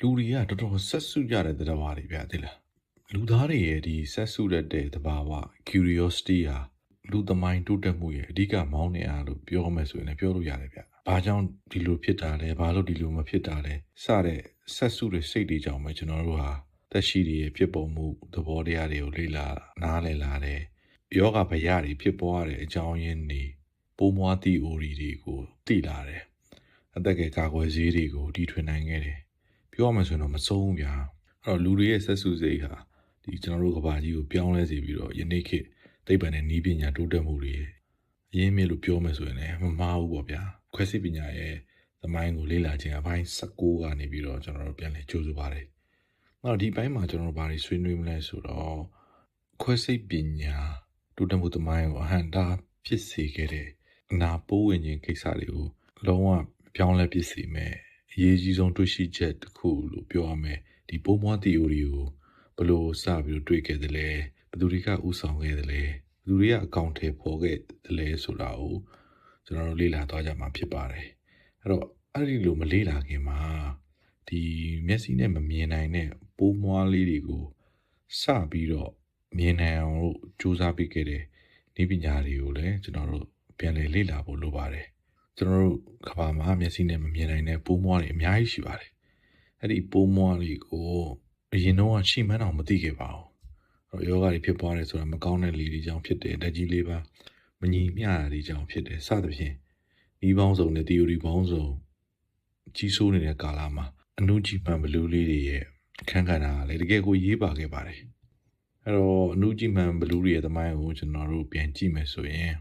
လူတွေကတော်တော်ဆက်စုကြတဲ့သတ္တဝါတွေဗျသိလားလူသားတွေရဲ့ဒီဆက်စုတဲ့တဲ့သဘာဝ curiosity ဟာလူသမိုင်းတိုးတက်မှုရဲ့အဓိကမောင်းနေအားလို့ပြောမယ်ဆိုရင်လည်းပြောလို့ရတယ်ဗျ။ဘာကြောင့်ဒီလိုဖြစ်တာလဲဘာလို့ဒီလိုမဖြစ်တာလဲစတဲ့ဆက်စုတွေစိတ်တွေကြောင့်ပဲကျွန်တော်တို့ဟာသက်ရှိတွေရဲ့ဖြစ်ပေါ်မှုသဘောတရားတွေကိုလေ့လာနားလည်လာတယ်။ယောဂဗျာတွေဖြစ်ပေါ်ရတဲ့အကြောင်းရင်းတွေပိုးမွားသီအိုရီတွေကိုသိလာတယ်။အသက်ကကာကွယ်ဆေးတွေကိုတီထွင်နိုင်ခဲ့တယ်။ ပြောရမယ်ဆိုရင်တော့မဆုံးဘူးဗျာ။အဲ့တော့လူတွေရဲ့ဆက်စုစိတ်ဟာဒီကျွန်တော်တို့ကဘာကြီးကိုပြောင်းလဲစေပြီးတော့ယနေ့ခေတ်သိပ္ပံနဲ့ဤပညာတိုးတက်မှုတွေအရင်းမြစ်လို့ပြောမယ်ဆိုရင်လည်းမမှားဘူးပေါ့ဗျာခွဲစိတ်ပညာရဲ့သမိုင်းကိုလေ့လာခြင်းအပိုင်း16ကနေပြီးတော့ကျွန်တော်တို့ပြန်လည်ကြိုးစားပါတယ်။နောက်ဒီပိုင်းမှာကျွန်တော်တို့ဘာတွေဆွေးနွေးမလဲဆိုတော့ခွဲစိတ်ပညာတိုးတက်မှုသမိုင်းကိုအဟန့်တာဖြစ်စေခဲ့တဲ့အနာပိုးဝင်ခြင်းကိစ္စတွေကိုလုံးဝပြောင်းလဲဖြစ်စေမယ် အရေးကြီးဆုံးတွေ့ရှိချက်တစ်ခုလို့ပြောရမယ်ဒီပိုးမွား theory ကိုဘယ်လိုစပြီးတော့တွေ့ခဲ့သလဲဘယ်သူတွေကဥဆောင်ခဲ့သလဲဘယ်သူတွေကအကောင့်ထဲပေါ်ခဲ့သလဲဆိုတာကိုကျွန်တော်တို့လေ့လာသွားကြမှာဖြစ်ပါတယ်အဲ့တော့အဲ့ဒီလိုမလေ့လာခင်မှာဒီမျက်စိနဲ့မမြင်နိုင်တဲ့ပိုးမွားလေးတွေကိုစပြီးတော့မြင်နိုင်အောင်လို့စူးစမ်းပေးခဲ့တဲ့ဤပညာတွေကိုလည်းကျွန်တော်တို့ပြန်လည်လေ့လာဖို့လိုပါတယ် ကျွန်တော်တို့ကဘာမှာမျက်စိနဲ့မမြင်နိုင်တဲ့ပိုးမွားတွေအများကြီးရှိပါတယ်အဲ့ဒီပိုးမွားတွေကိုအရင်တော့ရှိမှန်းအောင်မသိခဲ့ပါဘူး။ယောဂတွေဖြစ်ပွားတယ်ဆိုတာမကောင်းတဲ့လေတွေကြောင့်ဖြစ်တယ်။တက်ကြီးလေးပါမညီမျှတာတွေကြောင့်ဖြစ်တယ်။စသဖြင့်ဤပေါင်းစုံနဲ့ theory ပေါင်းစုံကြီးစိုးနေတဲ့ကာလမှာအနုကြီးပံဘလူးလေးတွေရဲ့အခန်းကဏ္ဍကလည်းတကယ်ကိုရေးပါခဲ့ပါတယ်။အဲ့တော့အနုကြီးမှန်ဘလူးတွေရဲ့သမိုင်းကိုကျွန်တော်တို့ပြန်ကြည့်မယ်ဆိုရင်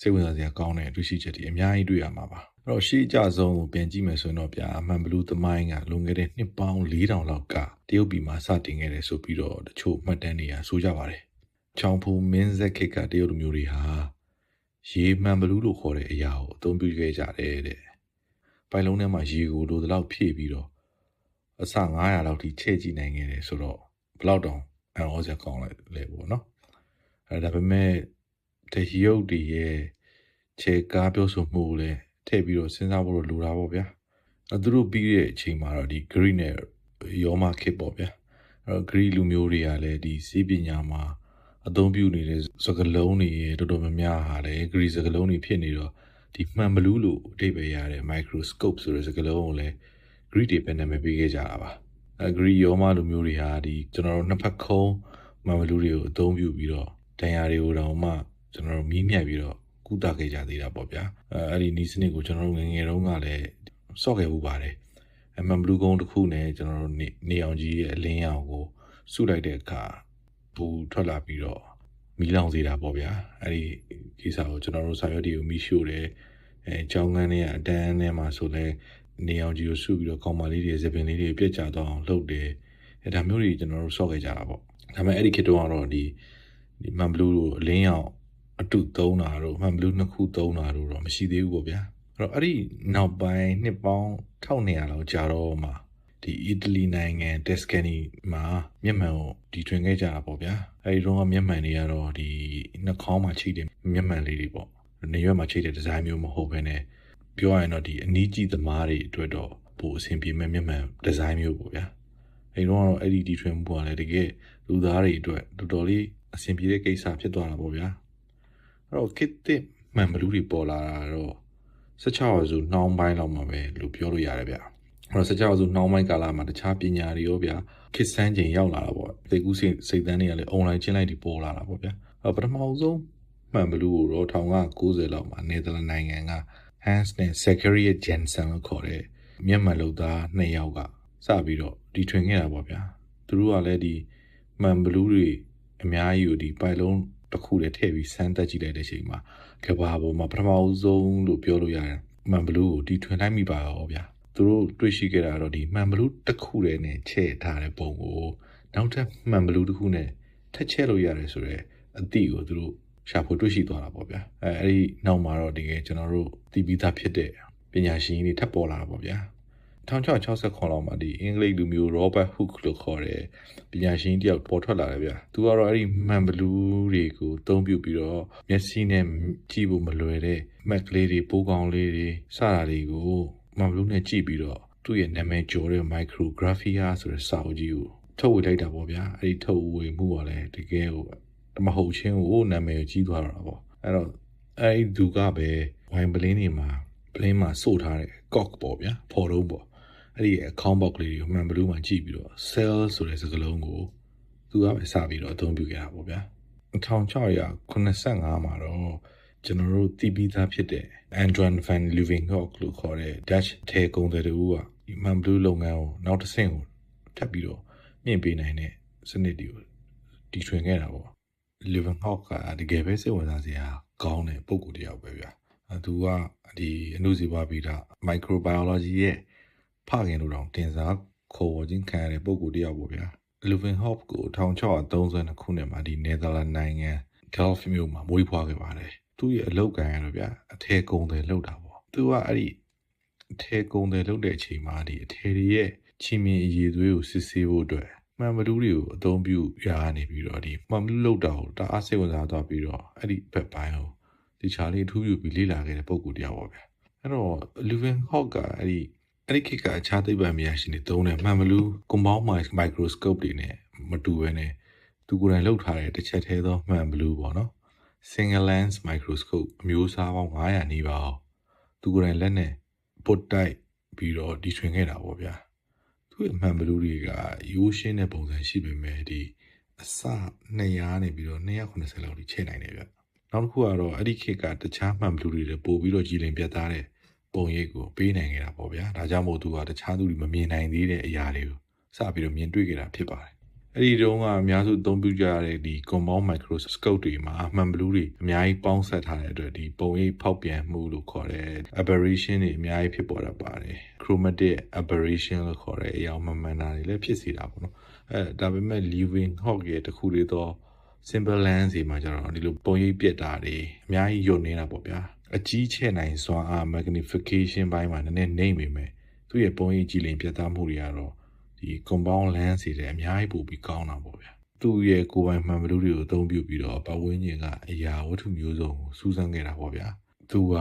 စိတ်ဝင်စားစရာကောင်းတဲ့အတွေ့အကြုံချက်တွေအများကြီးတွေ့ရမှာပါ။အဲ့တော့ရှေးအကြဆုံးကိုပြန်ကြည့်မယ်ဆိုရင်တော့ဗျာအမှန်ဘလူးသမိုင်းကလွန်ခဲ့တဲ့နှစ်ပေါင်း4000လောက်ကတရုတ်ပြည်မှာစတင်ခဲ့တယ်ဆိုပြီးတော့တချို့မှတ်တမ်းတွေကဆိုကြပါတယ်။ချောင်းဖူမင်းဆက်ခေတ်ကတရုတ်လူမျိုးတွေဟာရေမှန်ဘလူးလို့ခေါ်တဲ့အရာကိုအသုံးပြုခဲ့ကြတယ်တဲ့။ပိုင်လုံးထဲမှာရေကိုလိုသလောက်ဖြည့်ပြီးတော့အစ900လောက်ထိချဲ့ကြည့်နိုင်ခဲ့တယ်ဆိုတော့ဘလောက်တောင်အံ့ဩစရာကောင်းလိုက်လေပေါ့နော်။အဲဒါပေမဲ့ တရုတ်တွေရဲ့ခြေကားပြောဆိုမှုကိုလည်းထည့်ပြီးတော့စဉ်းစားဖို့လိုတာပေါ့ဗျာအဲသူတို့ပြီးတဲ့အချိန်မှာတော့ဒီ green နဲ့ရောမခစ်ပေါ့ဗျာအဲတော့ green လူမျိုးတွေကလည်းဒီစီးပညာမှာအသုံးပြုနေတဲ့စကလုံးတွေတော်တော်များများဟာလည်း green စကလုံးတွေဖြစ်နေတော့ဒီမှန်ဘလူးလို့အဓိပ္ပာယ်ရတဲ့ microscope ဆိုတဲ့စကားလုံးကိုလည်း Greek တွေပဲနာမည်ပေးခဲ့ကြတာပါအဲ Greek ရောမလူမျိုးတွေဟာဒီကျွန်တော်တို့နှစ်ဖက်ခုံးမှန်ဘလူးတွေကိုအသုံးပြုပြီးတော့တန်ရာတွေကိုတောင်မှ ကျွန်တော်တို့မီးမြတ်ပြီးတော့ကုသခဲ့ကြသေးတာပေါ့ဗျာအဲအဲ့ဒီနီးစနစ်ကိုကျွန်တော်တို့ငငယ်တုန်းကလည်းစော့ခဲ့မှုပါတယ်အမှန်ဘလူးကုန်းတစ်ခုနဲ့ကျွန်တော်တို့နေအောင်ကြီးရဲ့အလင်းရောင်ကိုစုလိုက်တဲ့အခါဘူထွက်လာပြီးတော့မီးလောင်စေတာပေါ့ဗျာအဲ့ဒီကိစ္စကိုကျွန်တော်တို့စာရွက်တွေကိုမီးရှို့တယ်အဲကြောင်းကန်းတွေကအတန်းထဲမှာဆိုလဲနေအောင်ကြီးကိုစုပြီးတော့ကောင်မလေးတွေဇပင်လေးတွေပြက်ကြတော့အောင်လှုပ်တယ်အဲဒါမျိုးတွေကျွန်တော်တို့စော့ခဲ့ကြတာပေါ့ဒါပေမဲ့အဲ့ဒီခေတ်တုန်းကတော့ဒီဒီမန်ဘလူးကိုအလင်းရောင် အတုသုံးတာတို့မှန်ဘလူးနှစ်ခုသုံးတာတို့တော့မရှိသေးဘူးပေါ့ဗျာအဲ့တော့အဲ့ဒီနောက်ပိုင်းနှစ်ပေါင်း1200လောက်ကြာတော့မှဒီအီတလီနိုင်ငံတက်စကန်နီမှာမျက်မှန်ကိုဒီထွင်ခဲ့ကြတာပေါ့ဗျာအဲဒီတော့မျက်မှန်တွေကတော့ဒီနှာခေါင်းမှာချိတယ်မျက်မှန်လေးတွေပေါ့နေရွက်မှာချိတဲ့ဒီဇိုင်းမျိုးမဟုတ်ဘဲနဲ့ပြောရရင်တော့ဒီအနီးကြီးသမားတွေအတွက်တော့ပိုအဆင်ပြေမဲ့မျက်မှန်ဒီဇိုင်းမျိုးပေါ့ဗျာအဲဒီတော့အဲ့ဒီဒီထွင်မှုကလည်းတကယ်လူသားတွေအတွက်တော်တော်လေးအဆင်ပြေတဲ့ကိစ္စဖြစ်သွားတာပေါ့ဗျာ အဲ့တော့ခေတ်သစ်မှန်ဘလူးတွေပေါ်လာတာတော့16ရာစုနှောင်းပိုင်းလောက်မှာပဲလို့ပြောလို့ရတယ်ဗျအဲ့တော့16ရာစုနှောင်းပိုင်းကာလမှာတခြားပညာတွေရောဗျာခေတ်ဆန်းချိန်ရောက်လာတာပေါ့သေကူးစိတ်စိတ်တန်းတွေကလည်းအွန်လိုင်းချင်းလိုက်တွေပေါ်လာတာပေါ့ဗျာအဲ့ပထမဆုံးမှန်ဘလူးကိုတော့1990လောက်မှာနယ်သာလန်နိုင်ငံက Hans နဲ့ Zachariah Jensen လို့ခေါ်တဲ့မျက်မှန်လုပ်သားနှစ်ယောက်ကစပြီးတော့ဒီထွင်ခဲ့တာပေါ့ဗျာသူတို့ကလည်းဒီမှန်ဘလူးတွေအများကြီးကိုဒီပိုင်လုံး တစ်ခုတည်းထည့်ပြီးစမ်းသပ်ကြည့်လိုက်တဲ့အချိန်မှာကဘာပေါ်မှာပထမဆုံးလို့ပြောလို့ရတယ်မှန်ဘလူးကိုဒီထွင်လိုက်မိပါရောဗျာသူတို့တွေ့ရှိခဲ့တာတော့ဒီမှန်ဘလူးတစ်ခုတည်းနဲ့ချဲ့ထားတဲ့ပုံကိုနောက်ထပ်မှန်ဘလူးတစ်ခုနဲ့ထက်ချဲ့လို့ရတယ်ဆိုတော့အသည့်ကိုသူတို့ရှာဖွေတွေ့ရှိသွားတာပေါ့ဗျာအဲအဲ့ဒီနောက်မှာတော့တကယ်ကျွန်တော်တို့သိပြီးသားဖြစ်တဲ့ပညာရှင်တွေထပ်ပေါ်လာတာပေါ့ဗျာ 1669လောက်မှာဒီအင်္ဂလိပ်လူမျိုး Robert Hooke လို့ခေါ်တဲ့ပညာရှင်တယောက်ပေါ်ထွက်လာတယ်ဗျာသူကတော့အဲ့ဒီမှန်ဘလူးတွေကိုအသုံးပြုပြီးတော့မျက်စိနဲ့ကြည့်ဖို့မလွယ်တဲ့မက်ကလေးတွေပိုးကောင်လေးတွေစတာတွေကိုမှန်ဘလူးနဲ့ကြည့်ပြီးတော့သူ့ရဲ့နာမည်ကျော်တဲ့ micrographia ဆိုတဲ့စာအုပ်ကြီးကိုထုတ်ဝေလိုက်တာပေါ့ဗျာအဲ့ဒီထုတ်ဝေမှုကလည်းတကယ်ကိုမဟုတ်ချင်းကိုနာမည်ကြီးသွားတာပေါ့အဲ့တော့အဲ့ဒီသူကပဲဝိုင်ပလင်းနေမှာပလင်းမှာစို့ထားတဲ့ cock ပေါ့ဗျာဖော်တော့ပေါ့ အဲ့ဒီ account box လေးကိုမှန်ဘလူးမှာကြည့်ပြီးတော့ sell ဆိုတဲ့စကားလုံးကိုသူကပဲစပြီးတော့အသုံးပြုခဲ့တာပေါ့ဗျာ1685မှာတော့ကျွန်တော်တို့တည်ပြီးသားဖြစ်တဲ့ Antoine van Leeuwenhoek လို့ခေါ်တဲ့ Dutch ထဲကုန်တဲ့တူကဒီမှန်ဘလူးလုပ်ငန်းကိုနောက်တစ်ဆင့်ကိုထပ်ပြီးတော့မြင့်ပေးနိုင်တဲ့စနစ်တွေကိုတီထွင်ခဲ့တာပေါ့ Leeuwenhoek ကတကယ်ပဲစိတ်ဝင်စားစရာကောင်းတဲ့ပုံကိုယ်တစ်ယောက်ပဲဗျာသူကဒီအနုဇီဝဗေဒ microbiology ရဲ့ ဖခင်လို့တောင်တင်စားခေါ်ဝေါ်ခြင်းခံရတဲ့ပုံကိုယ်တစ်ယောက်ပေါ့ဗျာ Leeuwenhoek ကို1632ခုနှစ်မှာဒီ Netherlands နိုင်ငံ Delft မြို့မှာမွေးဖွားခဲ့ပါတယ်သူ့ရဲ့အလုပ်ကံရတော့ဗျာအထည်ကုန်တယ်လုပ်တာပေါ့သူကအဲ့ဒီအထည်ကုန်တယ်လုပ်တဲ့အချိန်မှာဒီအထည်တွေရဲ့ချီမင်အည်သွေးကိုစစ်ဆေးဖို့အတွက်မှန်မတူးတွေကိုအသုံးပြုရနေပြီးတော့ဒီမှန်မတူးလောက်တာကိုတအားစိတ်ဝင်စားသွားပြီးတော့အဲ့ဒီဘက်ပိုင်းကိုဒီချာလေးအထူးပြုပြီးလေ့လာခဲ့တဲ့ပုံကူတရားပေါ့ဗျာအဲ့တော့ Living Hawk ကအဲ့ဒီ အဲ့ဒီခေတ်ကအခြားသိပ္ပံပညာရှင်တွေသုံးတဲ့မှန်မလူး compound microscope တွေနဲ့မတူဘဲနဲ့သူကိုယ်တိုင်လုပ်ထားတဲ့တစ်ချက်သေးသောမှန်ဘလူးပေါ့နော် single lens microscope အမျိုးအစားပေါင်း900နီးပါးသူကိုယ်တိုင်လက်နဲ့ပုတ်တိုက်ပြီးတော့ဒီထွင်ခဲ့တာပေါ့ဗျာသူ့ရဲ့မှန်ဘလူးတွေကရိုးရှင်းတဲ့ပုံစံရှိပေမဲ့ဒီအစ200နေပြီးတော့290လောက်ထိချိန်နိုင်တယ်ဗျနောက်တစ်ခုကတော့အဲ့ဒီခေတ်ကတခြားမှန်ဘလူးတွေပို့ပြီးတော့ကြည်လင်ပြတ်သားတဲ့ ပုံရိပ်ကိုပေးနိုင်ခဲ့တာပေါ့ဗျာဒါကြောင့်မို့သူကတခြားသူတွေမမြင်နိုင်သေးတဲ့အရာတွေကိုစပြီးတော့မြင်တွေ့ခဲ့တာဖြစ်ပါတယ်အဲ့ဒီတုန်းကအများစုအသုံးပြုကြရတဲ့ဒီ compound microscope တွေမှာအမှန်ဘလူးတွေအများကြီးပေါင်းဆက်ထားတဲ့အတွက်ဒီပုံရိပ်ဖောက်ပြန်မှုလို့ခေါ်တဲ့ aberration တွေအများကြီးဖြစ်ပေါ်တတ်ပါတယ် chromatic aberration လို့ခေါ်တဲ့အရာမှန်မှန်တာတွေလည်းဖြစ်စေတာပေါ့နော်အဲဒါပေမဲ့ living hawk ရဲ့တခုလေးတော့ simple lens တွေမှာကျတော့ဒီလိုပုံရိပ်ပြက်တာတွေအများကြီးယုံနေတာပေါ့ဗျာ အကြီးချဲ့နိုင်စွမ်းအား magnification ဘိုင်းမှာနည်းနည်းနှိမ့်ပေမဲ့သူ့ရဲ့ပုံရိပ်ကြည်လင်ပြတ်သားမှုတွေကတော့ဒီ compound lens တွေတဲ့အများကြီးပို့ပြီးကောင်းတာပေါ့ဗျာသူ့ရဲ့ကိုယ်ပိုင်မှန်ဘလူးတွေကိုအသုံးပြုပြီးတော့ပတ်ဝန်းကျင်ကအရာဝတ္ထုမျိုးစုံကိုစူးစမ်းခဲ့တာပေါ့ဗျာသူက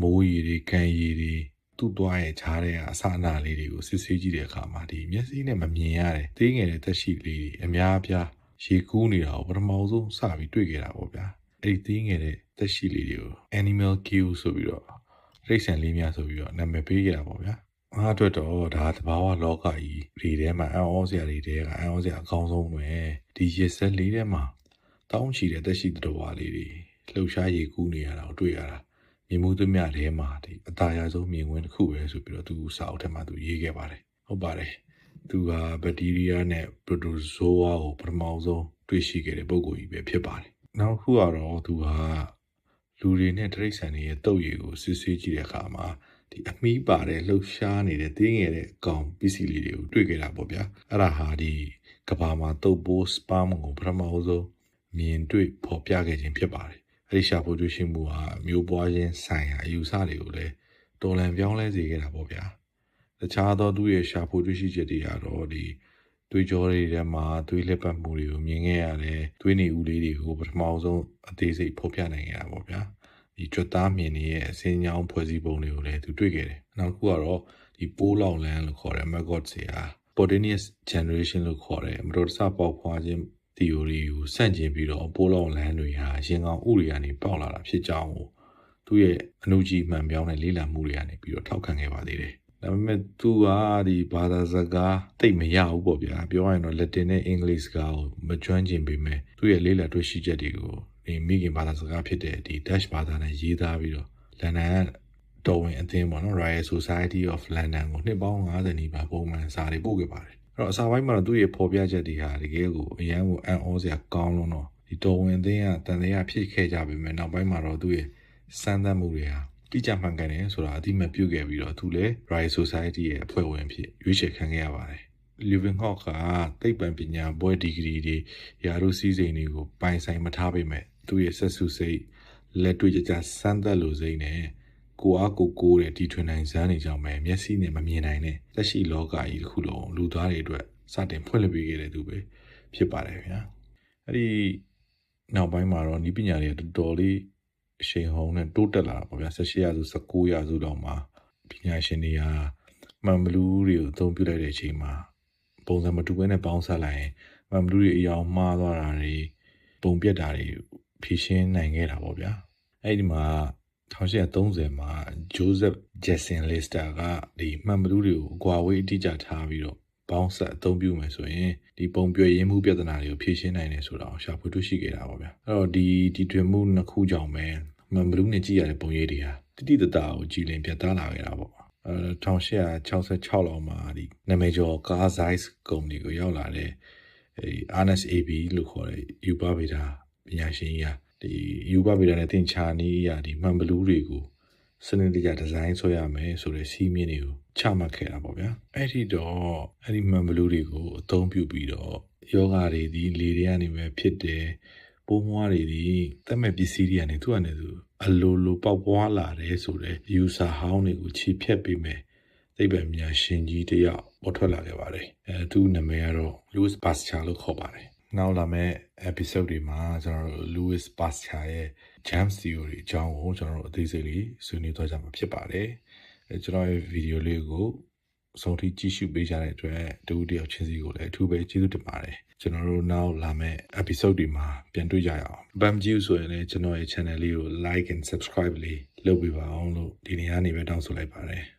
မိုးရီတွေကန်ရီတွေသူ့သွားရဲ့ခြားတဲ့အစအနာလေးတွေကိုစစ်ဆေးကြည့်တဲ့အခါမှာဒီမျက်စိနဲ့မမြင်ရတဲ့သေးငယ်တဲ့သက်ရှိလေးတွေအများအပြားရေကူးနေတာကိုပထမဆုံးစပြီးတွေ့ခဲ့တာပေါ့ဗျာအဲ့ဒီသေးငယ်တဲ့ သက်ရှိလေးတွေကို animal kill ဆိုပြီးတော့ရိတ်ဆန်လေးများဆိုပြီးတော့နာမည်ပေးခဲ့တာပေါ့ဗျာငါအတွက်တော့ဒါသဘာဝလောကကြီးတွေထဲမှာအံ့ဩစရာတွေတဲကအံ့ဩစရာအကောင်းဆုံးပဲဒီရစ်ဆက်လေးထဲမှာတောင်းချီတဲ့သက်ရှိတော်ဝါလေးတွေလှုပ်ရှားရေကူးနေရတာကိုတွေ့ရတာမြင်မှုသမျှထဲမှာဒီအตาရဆုံးမြင်ကွင်းတစ်ခုပဲဆိုပြီးတော့သူစာအုပ်ထဲမှာသူရေးခဲ့ပါတယ်ဟုတ်ပါတယ်သူကဘက်တီးရီးယားနဲ့ပရိုတိုဇိုဝါကိုပထမဆုံးတွေ့ရှိခဲ့တဲ့ပုံကိုကြီးပဲဖြစ်ပါတယ်နောက်တစ်ခုကတော့သူက လူတွေနဲ့တိရစ္ဆာန်တွေရဲ့တုပ်ရည်ကိုစစ်ဆေးကြည့်တဲ့အခါမှာဒီအမီးပါတဲ့လှုပ်ရှားနေတဲ့တင်းငယ်တဲ့အကောင်ပစ္စည်းလေးတွေကိုတွေ့ခဲ့တာပေါ့ဗျာအဲ့ဒါဟာဒီကဘာမှာတုပ်ပိုးစပါမကိုပထမဆုံးမြင်တွေ့ဖော်ပြခဲ့ခြင်းဖြစ်ပါတယ်အဲ့ဒီရှာဖွေတွေ့ရှိမှုဟာမျိုးပွားခြင်းဆိုင်ရာအယူဆတွေကိုလည်းတော်လန်ပြောင်းလဲစေခဲ့တာပေါ့ဗျာတခြားသောသူရဲ့ရှာဖွေတွေ့ရှိချက်တွေကတော့ဒီ တွေးကြောတွေထဲမှာတွေးလက်ပတ်မှုတွေကိုမြင်ခဲ့ရတယ်တွေးနေဦးလေးတွေကိုပထမဆုံးအသေးစိတ်ဖော်ပြနိုင်ခဲ့တာပေါ့ဗျာဒီကြွတ်သားမြင်ရဲ့အစင်းညောင်းဖွဲ့စည်းပုံတွေကိုလည်းသူတွေ့ခဲ့တယ်နောက်တစ်ခုကတော့ဒီပိုးလောင်လန်းလို့ခေါ်တဲ့ maggot တွေဟာ spontaneous generation လို့ခေါ်တဲ့မတော်တဆပေါက်ဖွားခြင်း theory ကိုဆန့်ကျင်ပြီးတော့ပိုးလောင်လန်းတွေဟာရင်ကောင်ဥတွေကနေပေါက်လာတာဖြစ်ကြောင်းကိုသူ့ရဲ့အမှုကြီးမှန်ပြောင်းတဲ့လေ့လာမှုတွေကနေပြီးတော့ထောက်ခံခဲ့ပါသေးတယ် ဒါပေမဲ့သူကဒီဘာသာစကားတိတ်မရဘူးပေါ့ဗျာပြောရရင်တော့ Latin နဲ့ English စကားကိုမကျွမ်းကျင်ပေမဲ့သူ့ရဲ့လေ့လာတွေ့ရှိချက်တွေကိုဒီမိခင်ဘာသာစကားဖြစ်တဲ့ဒီ Dutch ဘာသာနဲ့ရေးသားပြီးတော့လန်ဒန်တော်ဝင်အသင်းပေါ့နော် Royal Society of London ကိုနှစ်ပေါင်း90နီးပါးပုံမှန်စာတွေပို့ခဲ့ပါတယ်အဲ့တော့အစာပိုင်းမှာတော့သူ့ရဲ့ဖော်ပြချက်တွေဟာတကယ်ကိုအရန်ကိုအံ့ဩစရာကောင်းလို့တော့ဒီတော်ဝင်အသင်းကတန်တရားဖြစ်ခဲ့ကြပေမဲ့နောက်ပိုင်းမှာတော့သူ့ရဲ့စမ်းသပ်မှုတွေဟာ တိကျမှန်ကန်တယ်ဆိုတာအတိမပြုတ်ခဲ့ပြီးတော့သူလည်း Royal Society ရဲ့အဖွဲ့ဝင်ဖြစ်ရွေးချယ်ခံခဲ့ရပါတယ် Living Hawk ကသိပ္ပံပညာဘွဲဒီဂရီတွေယာရုစည်းစိမ်တွေကိုပိုင်ဆိုင်မထားပေမဲ့သူ့ရဲ့ဆက်စုစိတ်လက်တွေ့ကြကြစမ်းသပ်လို့စိမ့်နဲ့ကိုအားကိုကိုတဲ့ဒီထွင်နိုင်စမ်းနေကြောင်းပဲမျက်စိနဲ့မမြင်နိုင်တဲ့သက်ရှိလောကကြီးတစ်ခုလုံးလူသားတွေအတွက်စတင်ဖွင့်လှစ်ပေးခဲ့တဲ့သူပဲဖြစ်ပါတယ်ဗျာအဲ့ဒီနောက်ပိုင်းမှာတော့ဤပညာတွေတော်တော်လေး အရှိန်ဟုန်နဲ့တိုးတက်လာတာပေါ့ဗျာ18ရာစု19ရာစုလောက်မှာပညာရှင်တွေကမှန်ဘလူးတွေကိုအသုံးပြုလိုက်တဲ့အချိန်မှာပုံစံမတူဘဲနဲ့ပေါင်းစပ်လိုက်ရင်မှန်ဘလူးတွေအယောင်မှားသွားတာတွေပုံပြက်တာတွေဖြည့်ရှင်းနိုင်ခဲ့တာပေါ့ဗျာအဲ့ဒီမှာ1830မှာဂျိုးဇက်ဂျက်ဆင်လစ်တာကဒီမှန်ဘလူးတွေကိုအကွာဝေးအတိအကျထားပြီးတော့ ပေါင်းဆက်အသုံးပြုမယ်ဆိုရင်ဒီပုံပြွေရင်းမှုပြဿနာတွေကိုဖြေရှင်းနိုင်တယ်ဆိုတာကိုရှာဖွေတွေ့ရှိခဲ့တာပါဗျာအဲ့တော့ဒီဒီတွင်မှုနှစ်ခုကြောင့်ပဲမှန်ဘလူးနဲ့ကြည့်ရတဲ့ပုံရိပ်တွေဟာတိတိတတကိုကြည်လင်ပြတ်သားလာခဲ့တာပေါ့အဲ1866လောက်မှာဒီနာမည်ကျော်ကားဇိုက်စ်ကုမ္ပဏီကိုရောက်လာတဲ့အဲဒီ Ernest AB လို့ခေါ်တဲ့ယူပါဗေဒပညာရှင်ကြီးဟာဒီယူပါဗေဒနဲ့သင်္ချာနီးရဒီမှန်ဘလူးတွေကို စနစ်တကျဒီဇိုင်းဆွဲရမယ်ဆိုတဲ့စီးမြင်တွေကိုချမှတ်ခဲ့တာပေါ့ဗျာအဲ့ဒီတော့အဲ့ဒီမှန်ဘလူးတွေကိုအသုံးပြုပြီးတော့ယောဂတွေဒီလေတွေကနေပဲဖြစ်တယ်ပိုးမွားတွေဒီတက်မဲ့ပစ္စည်းတွေကနေသူ့အနေသူအလိုလိုပေါက်ပွားလာတယ်ဆိုတဲ့ user ဟောင်းတွေကိုခြေဖြတ်ပေးမယ်သိပ္ပံပညာရှင်ကြီးတစ်ယောက်ပေါ်ထွက်လာခဲ့ပါတယ်အဲသူ့နာမည်ကတော့ Louis Pasteur လို့ခေါ်ပါတယ် နောက်လာမယ့် episode တွေမှာကျွန်တော်တို့ Louis Pasteur ရဲ့ James theory အကြောင်းကိုကျွန်တော်တို့အသေးစိတ်လေးဆွေးနွေးသွားကြမှာဖြစ်ပါတယ်အဲကျွန်တော်ရဲ့ video လေးကိုအဆုံးထိကြည့်ရှုပေးကြတဲ့အတွက်တူတယောက်ချင်းစီကိုလည်းအထူးပဲကျေးဇူးတင်ပါတယ်ကျွန်တော်တို့နောက်လာမယ့် episode တွေမှာပြန်တွေ့ကြရအောင်။ BAM ကြီးဆိုရင်လည်းကျွန်တော်ရဲ့ channel လေးကို like and subscribe လေးလုပ်ပေးပါအောင်လို့ဒီနေ့ကနေပဲတောင်းဆိုလိုက်ပါတယ်။